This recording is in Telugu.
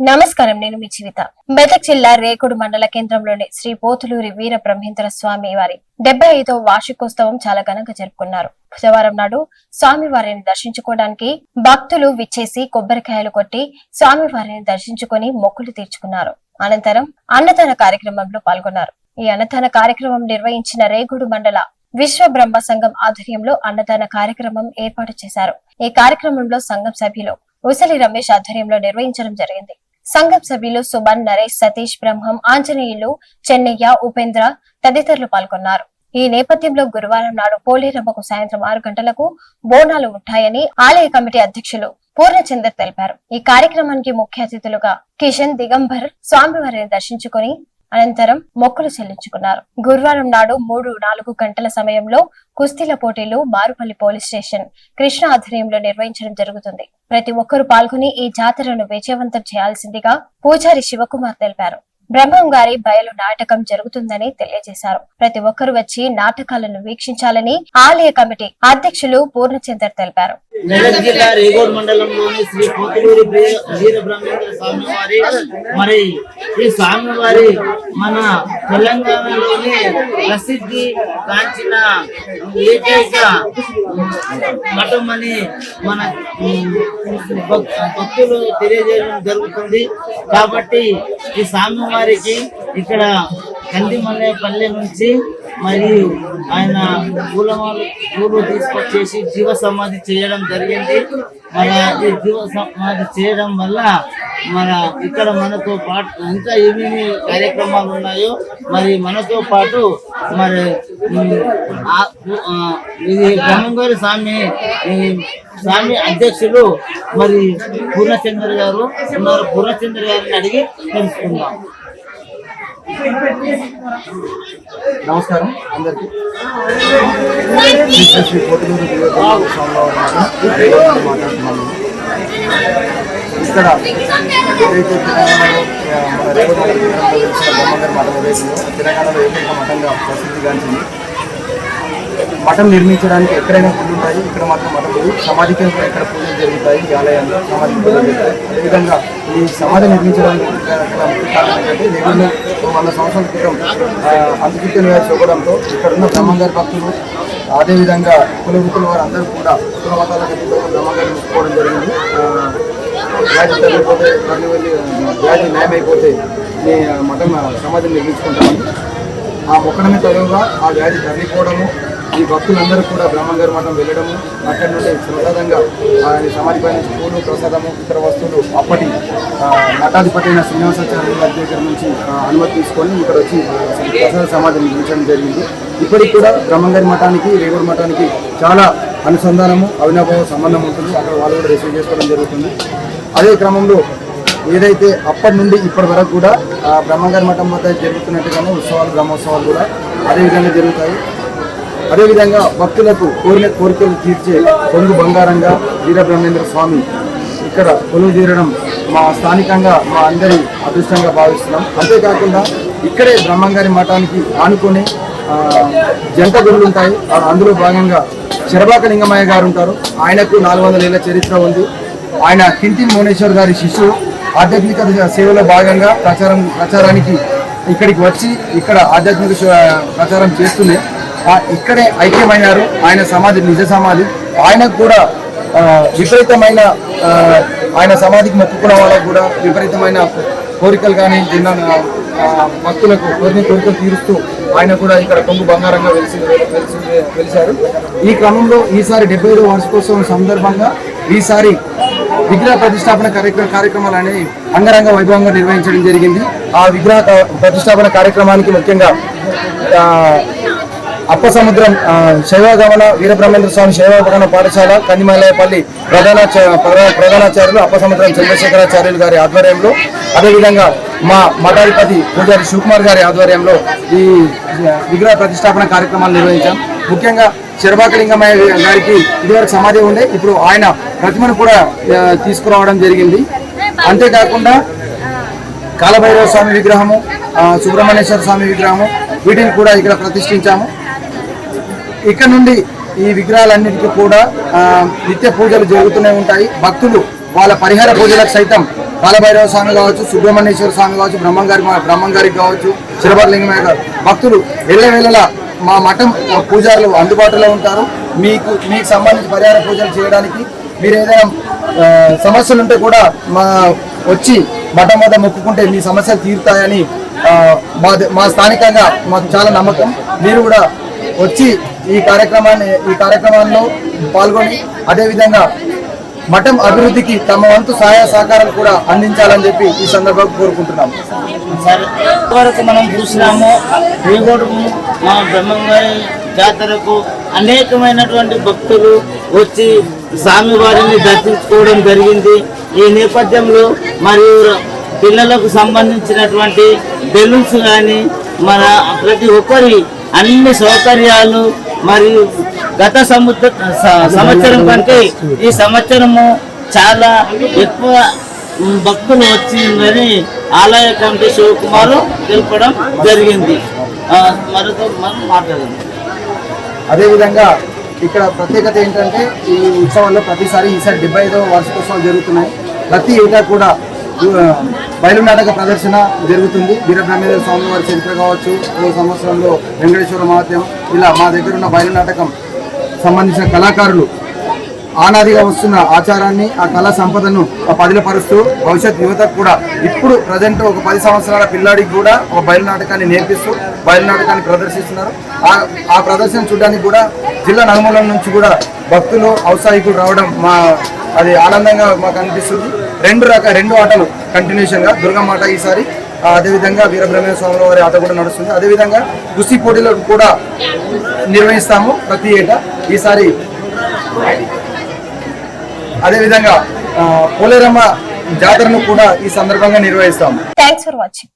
నమస్కారం నేను మీ జీవిత. మెదక్ జిల్లా రేకుడు మండల కేంద్రంలోని శ్రీ పోతులూరి వీర బ్రహ్మేంద్ర స్వామి వారి డెబ్బై ఐదో వార్షికోత్సవం చాలా ఘనంగా జరుపుకున్నారు. బుధవారం నాడు స్వామివారిని దర్శించుకోవడానికి భక్తులు విచ్చేసి కొబ్బరికాయలు కొట్టి స్వామివారిని దర్శించుకొని మొక్కులు తీర్చుకున్నారు. అనంతరం అన్నదాన కార్యక్రమంలో పాల్గొన్నారు. ఈ అన్నదాన కార్యక్రమం నిర్వహించిన రేగుడు మండల విశ్వ బ్రహ్మ సంఘం ఆధ్వర్యంలో అన్నదాన కార్యక్రమం ఏర్పాటు చేశారు. ఈ కార్యక్రమంలో సంఘం సభ్యులు ఉసలి రమేష్ ఆధ్వర్యంలో నిర్వహించడం జరిగింది. సంఘం సభ్యులు సుమన్ నరేష్ సతీష్ బ్రహ్మం ఆంజనేయులు చెన్నయ్య ఉపేంద్ర తదితరులు పాల్గొన్నారు. ఈ నేపథ్యంలో గురువారం నాడు పోలేరమ్మకు సాయంత్రం ఆరు గంటలకు బోనాలు ఉంటాయని ఆలయ కమిటీ అధ్యక్షులు పూర్ణచందర్ తెలిపారు. ఈ కార్యక్రమానికి ముఖ్య అతిథులుగా కిషన్ దిగంబర్ స్వామివారిని దర్శించుకొని అనంతరం మొక్కులు చెల్లించుకున్నారు. గురువారం నాడు మూడు నాలుగు గంటల సమయంలో కుస్తీల పోటీలు మారుపల్లి పోలీస్ స్టేషన్ కృష్ణ ఆధ్వర్యంలో నిర్వహించడం జరుగుతుంది. ప్రతి ఒక్కరూ పాల్గొని ఈ జాతరను విజయవంతం చేయాల్సిందిగా పూజారి శివకుమార్ తెలిపారు. బ్రహ్మం గారి బయలు నాటకం జరుగుతుందని తెలియజేశారు. ప్రతి ఒక్కరు వచ్చి నాటకాలను వీక్షించాలని ఆలయ కమిటీ అధ్యక్షులు పూర్ణచందర్ తెలిపారు. మెదక్ జిల్లా రేగోడ్ మండలంలోని శ్రీ స్వామి వారి మరి ఈ స్వామి వారి మన తెలంగాణలోని ప్రసిద్ధి కాంచిన ఏకైక మఠం అని మన భక్తులు తెలియజేయడం జరుగుతుంది. కాబట్టి ఈ స్వామి వారికి ఇక్కడ కందిమల్లెపల్లె నుంచి మరియు ఆయన పూలమాలు పూలు తీసుకొచ్చేసి జీవ సమాధి చేయడం జరిగింది. మన ఈ జీవ సమాధి చేయడం వల్ల మన ఇక్కడ మనతో పాటు ఇంకా ఏమేమి కార్యక్రమాలు ఉన్నాయో మరి మనతో పాటు మరి ఆ- ఇది బ్రహ్మంగారి స్వామి ఈ స్వామి అధ్యక్షులు మరి పూర్ణచంద్ర గారు ఉన్నారు. పూర్ణచంద్ర గారిని అడిగి తెలుసుకుందాం. నమస్కారం అందరికి. శ్రీ కోటిలూరు మాట్లాడుతున్నాను ఇక్కడ ఏదైతే తెలంగాణలో మన రేవతి నగరంలో వెలిసిన బ్రహ్మంగారి మఠం ఏదైతుందో తెలంగాణలో ఏకైక మఠంగా ప్రసిద్ధిగాంచింది మఠం నిర్మించడానికి ఎక్కడైనా గుళ్ళు ఉంటాయి. ఇక్కడ మాత్రం మఠం లేదు. సమాధికి ఎక్కడ పూజలు జరుగుతాయి? ఈ ఆలయాల్లో సమాధి పూజలు జరుగుతాయి. అదేవిధంగా ఈ సమాధి నిర్మించడానికి కారణం ఏంటంటే దేవుళ్ళు వంద సంవత్సరాల క్రితం అంతుచిత్త వేసి ఇవ్వడంతో ఇక్కడ ఉన్న బ్రహ్మంగారి భక్తులు అదేవిధంగా కులవృత్తుల వారు అందరూ కూడా కుల మతాల గతితో బ్రహ్మంగారిని ముట్టుకోవడం జరిగింది. వ్యాధి తగ్గిపోతే తరలి వెళ్ళి వ్యాధి అయిపోతే మీ మతం సమాధిని నిర్మించుకుంటామని. ఆ మొక్కడమే తరువుగా ఆ వ్యాధి తగ్గిపోవడము ఈ భక్తులందరూ కూడా బ్రహ్మంగారి మఠం వెళ్ళడము అక్కడి నుండి ప్రసాదంగా ఆయన సమాధిపై నుంచి పూలు ప్రసాదము ఇతర వస్తువులు అప్పటి మఠాధిపతి అయిన శ్రీనివాసాచార్య గారి దగ్గర నుంచి అనుమతి తీసుకొని ఇక్కడ వచ్చి ప్రసాద సమాధిని నిర్మించడం జరిగింది. ఇప్పటికి కూడా బ్రహ్మంగారి మఠానికి రేగూరు మఠానికి చాలా అనుసంధానము అవినాభావ సంబంధం ఉంటుంది. అక్కడ వాళ్ళు కూడా రిసీవ్ చేసుకోవడం జరుగుతుంది. అదే క్రమంలో ఏదైతే అప్పటి నుండి ఇప్పటి వరకు కూడా బ్రహ్మంగారి మఠం వద్ద జరుగుతున్నట్టుగానే ఉత్సవాలు బ్రహ్మోత్సవాలు కూడా అదే విధంగా జరుగుతాయి. అదేవిధంగా భక్తులకు కోరిన కోరికలు తీర్చే పొంగు బంగారంగా వీరబ్రహ్మేంద్ర స్వామి ఇక్కడ కొలువు తీరడం మా స్థానికంగా మా అందరి అదృష్టంగా భావిస్తున్నాం. అంతేకాకుండా ఇక్కడే బ్రహ్మంగారి మఠానికి ఆనుకొని జంట గురులు ఉంటాయి. ఆ, అందులో భాగంగా శరభాక లింగమయ్య గారు ఉంటారు. ఆయనకు నాలుగు వందల ఏళ్ళ చరిత్ర ఉంది. ఆయన కింటి మోనేశ్వర్ గారి శిష్యుడు. ఆధ్యాత్మిక సేవలో భాగంగా ప్రచారం ప్రచారానికి ఇక్కడికి వచ్చి ఇక్కడ ఆధ్యాత్మిక ప్రచారం చేస్తూనే ఇక్కడే ఐక్యమైనారు. ఆయన సమాధి నిజ సమాధి. ఆయనకు కూడా విపరీతమైన ఆయన సమాధికి మొక్కుకున్న వాళ్ళకు కూడా విపరీతమైన కోరికలు కానీ చిన్న భక్తులకు కోరిన కోరికలు తీరుస్తూ ఆయన కూడా ఇక్కడ కొంగు బంగారంగా వెలిసి వెలిసి వెలిశారు. ఈ క్రమంలో ఈసారి డెబ్బై ఐదో వార్షికోత్సవం సందర్భంగా ఈసారి విగ్రహ ప్రతిష్టాపన కార్యక్రమ కార్యక్రమాలు అనేవి అంగరంగ వైభవంగా నిర్వహించడం జరిగింది. ఆ విగ్రహ ప్రతిష్టాపన కార్యక్రమానికి ముఖ్యంగా అప్పసముద్రం అప్ప సముద్రం శైవగమన వీరబ్రహ్మేంద్ర స్వామి శైవగమన పాఠశాల కందిమలయపల్లి ప్రధాన ప్రధానాచార్యులు అప్ప సముద్రం చంద్రశేఖరాచార్యులు గారి ఆధ్వర్యంలో అదేవిధంగా మా మఠాధిపతి పూజారి శివకుమార్ గారి ఆధ్వర్యంలో ఈ విగ్రహ ప్రతిష్టాపన కార్యక్రమాలు నిర్వహించాం. ముఖ్యంగా శరభాకలింగమయ్య గారికి ఇదివరకు సమాధి ఉండే ఇప్పుడు ఆయన ప్రతిమను కూడా తీసుకురావడం జరిగింది. అంతేకాకుండా కాలభైరవ స్వామి విగ్రహము సుబ్రహ్మణ్యేశ్వర స్వామి విగ్రహము వీటిని కూడా ఇక్కడ ప్రతిష్ఠించాము. ఇక్కడ నుండి ఈ విగ్రహాలన్నిటికీ కూడా నిత్య పూజలు జరుగుతూనే ఉంటాయి. భక్తులు వాళ్ళ పరిహార పూజలకు సైతం బాలభైరవ స్వామి కావచ్చు సుబ్రహ్మణ్యేశ్వర స్వామి కావచ్చు బ్రహ్మంగారి బ్రహ్మంగారికి కావచ్చు చిరపర్లింగమయ్య గారు భక్తులు ఎల్లవేళలా మా మఠం పూజారులు అందుబాటులో ఉంటారు. మీకు మీకు సంబంధించి పరిహార పూజలు చేయడానికి మీరు ఏదైనా సమస్యలు ఉంటే కూడా మా వచ్చి మఠం వద్ద మొక్కుకుంటే మీ సమస్యలు తీరుతాయని మా మా స్థానికంగా మాకు చాలా నమ్మకం. మీరు కూడా వచ్చి ఈ కార్యక్రమాన్ని ఈ కార్యక్రమాల్లో పాల్గొని అదేవిధంగా మఠం అభివృద్ధికి తమ వంతు సహాయ సహకారాలు కూడా అందించాలని చెప్పి ఈ సందర్భంగా కోరుకుంటున్నాం వరకు మనం చూసినాము శ్రీగోడు మా బ్రహ్మంగారి జాతరకు అనేకమైనటువంటి భక్తులు వచ్చి స్వామివారిని దర్శించుకోవడం జరిగింది. ఈ నేపథ్యంలో మరియు పిల్లలకు సంబంధించినటువంటి బెలూన్స్ కానీ మన ప్రతి ఒక్కరి అన్ని సౌకర్యాలు మరియు గత సముద్ర సంవత్సరం కంటే ఈ సంవత్సరము చాలా ఎక్కువ భక్తులు వచ్చిందని ఆలయ కమిటీ శివకుమారు తెలుపడం జరిగింది. ఆ, మరొక మనం మాట్లాడదాం. అదేవిధంగా ఇక్కడ ప్రత్యేకత ఏంటంటే ఈ ఉత్సవాల్లో ప్రతిసారి ఈసారి డెబ్బై ఐదవ వార్షికోత్సవాలు జరుగుతున్నాయి. ప్రతి ఏటా కూడా బయలు నాటక ప్రదర్శన జరుగుతుంది. వీరబ్రహ్మేంద్ర స్వామి వారి చరిత్ర కావచ్చు ఓ సంవత్సరంలో వెంకటేశ్వర మహాత్యం ఇలా మా దగ్గర ఉన్న బయలు నాటకం సంబంధించిన కళాకారులు ఆనాదిగా వస్తున్న ఆచారాన్ని ఆ కళా సంపదను పదిలపరుస్తూ భవిష్యత్ యువతకు కూడా ఇప్పుడు ప్రజెంట్ ఒక పది సంవత్సరాల పిల్లాడికి కూడా ఒక బయలు నాటకాన్ని నేర్పిస్తూ బయలు నాటకాన్ని ప్రదర్శిస్తున్నారు. ఆ ఆ ప్రదర్శన చూడడానికి కూడా జిల్లా నలుమూలం నుంచి కూడా భక్తులు ఔత్సాహికులు రావడం మా అది ఆనందంగా మాకు అనిపిస్తుంది. రెండు రక రెండు ఆటలు కంటిన్యూషన్గా ఈసారి అదేవిధంగా వీరబ్రహ్మేంద్ర స్వామి వారి ఆట కూడా నడుస్తుంది. అదేవిధంగా కుస్తీ పోటీలు కూడా నిర్వహిస్తాము ప్రతి ఏటా ఈసారి. అదేవిధంగా ఆ, పోలేరమ్మ జాతరను కూడా ఈ సందర్భంగా నిర్వహిస్తాము. Thanks for watching